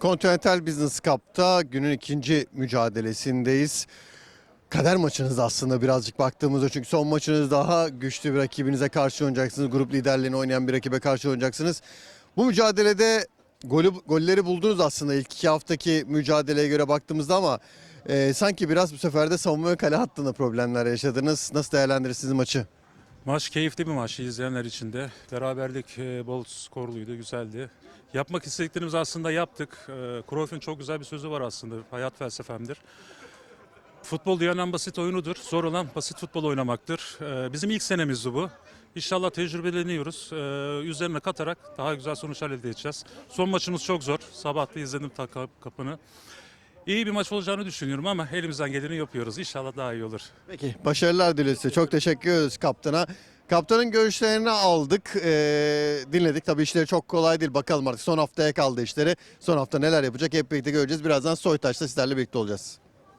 Continental Business Cup'ta günün ikinci mücadelesindeyiz. Kader maçınız aslında birazcık baktığımızda çünkü son maçınız daha güçlü bir rakibinize karşı oynayacaksınız. Grup liderliğini oynayan bir rakibe karşı oynayacaksınız. Bu mücadelede golü, golleri buldunuz aslında ilk iki haftaki mücadeleye göre baktığımızda ama e, sanki biraz bu sefer de savunma ve kale hattında problemler yaşadınız. Nasıl değerlendirirsiniz maçı? Maç keyifli bir maçtı izleyenler için de. Beraberlik e, bol skorluydu, güzeldi. Yapmak istediklerimizi aslında yaptık. E, Cruyff'un çok güzel bir sözü var aslında, hayat felsefemdir. Futbol dünyanın basit oyunudur. Zor olan basit futbol oynamaktır. E, Bizim ilk senemizdi bu. İnşallah tecrübeleniyoruz. E, Üzerine katarak daha güzel sonuçlar elde edeceğiz. Son maçımız çok zor. Sabah da izledim kapını. İyi bir maç olacağını düşünüyorum ama elimizden geleni yapıyoruz. İnşallah daha iyi olur. Peki başarılar size. Çok teşekkür ediyoruz kaptana. Kaptanın görüşlerini aldık, ee, dinledik. Tabii işleri çok kolay değil. Bakalım artık son haftaya kaldı işleri. Son hafta neler yapacak hep birlikte göreceğiz. Birazdan Soytaş'ta sizlerle birlikte olacağız.